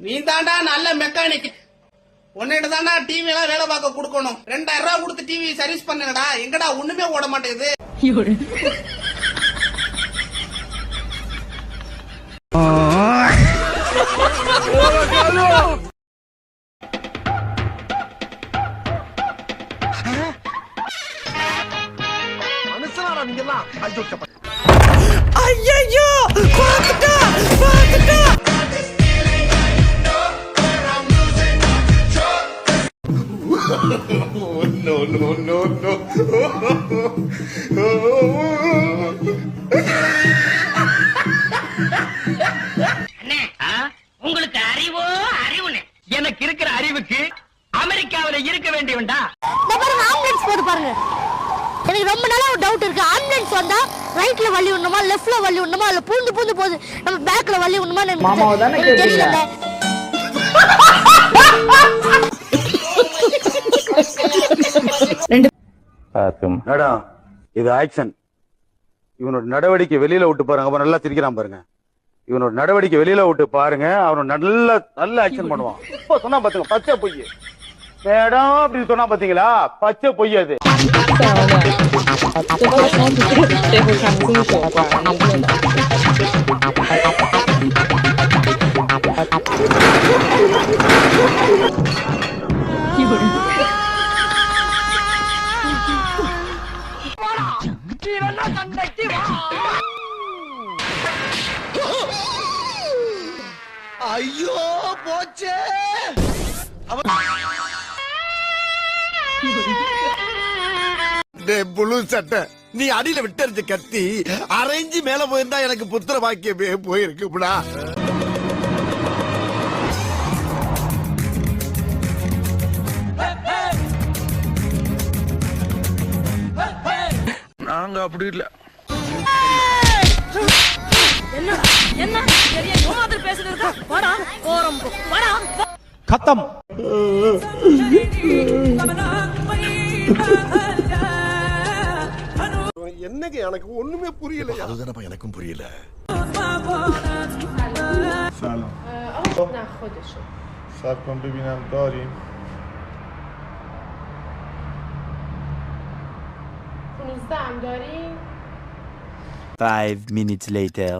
நீ தாண்டா நல்ல மெக்கானிக் உன்னிட்ட தாண்டா டிவி எல்லாம் வேலை பார்க்க கொடுக்கணும். ரெண்டாயிரம் ரூபாய் கொடுத்து டிவி சர்வீஸ் பண்ணுங்கடா. எங்கடா ஒண்ணுமே ஓட மாட்டேங்குது. ஐயோ அண்ணே உங்களுக்கு அறிவோ அறிவுனே எனக்கு இருக்கிற அறிவுக்கு அமெரிக்காவில இருக்க வேண்டியவன்டா. பாருங்க ஆம்புலன்ஸ் போது பாருங்க. எனக்கு ரொம்ப நாளா ஒரு டவுட் இருக்கு. ஆம்புலன்ஸ் வந்தா ரைட்ல வழி விடணுமா லெஃப்ட்ல வழி விடணுமா இல்ல பூந்து பூந்து போகுது நம்ம பேக்ல வழி விடணுமா மாமாவை மேடம் இது ஆக்ஷன். இவனோட நடவடிக்கை வெளியில விட்டு பாருங்க. அவன் நல்லா சிரிக்கிறான் பாருங்க. இவனோட நடவடிக்கை வெளியில விட்டு பாருங்க. அவன் நல்ல நல்ல ஆக்ஷன் பண்ணுவான். இப்ப சொன்னா பாத்துங்க பச்சை பொய். மேடம் அப்படின்னு சொன்னா பாத்தீங்களா? பச்சை பொய் அது. ஐயோ போச்சே. புழு சட்டை. நீ அடியில விட்டறிஞ்ச கத்தி அரைஞ்சு மேல போயிருந்தா எனக்கு புத்திர பாக்கியமே போயிருக்கும்டா. நாங்க அப்படி இல்ல. கத்தம். என்னங்க எனக்கு ஒண்ணுமே புரியல அதுதானப்பா எனக்கும் புரியல. سلام سب کن ببینم 15 هم داریم Five minutes later.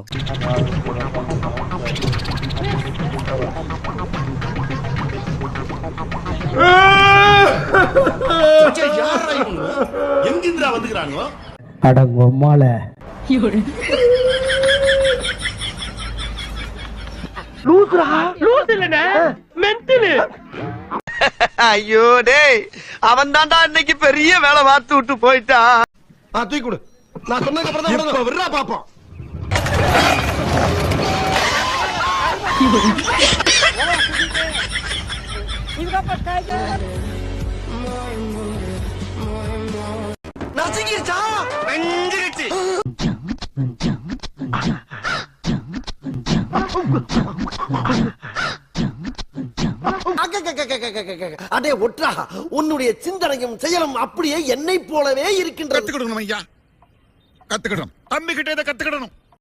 எங்கிந்திரா வந்துக்கிறானுங்க அடங்கொம்மால ஐயோ டேய் அவன் தான்டா இன்னைக்கு பெரிய வேலை பார்த்து விட்டு போயிட்டான் ஆ தூக்கி கொடு. நான் சொன்னதுக்கு அப்புறம் தான் விடணும். விடுறா பாப்போம் நசுங்கிருச்சா? வெஞ்சிருச்சு. அடே ஒற்றா உன்னுடைய சிந்தனையும் செயலும் அப்படியே என்னை போலவே இருக்கின்றது. கத்துக்கிடணும் ஐயா. கத்துக்கிடணும் தம்பி கிட்ட இதை கத்துக்கிடணும்.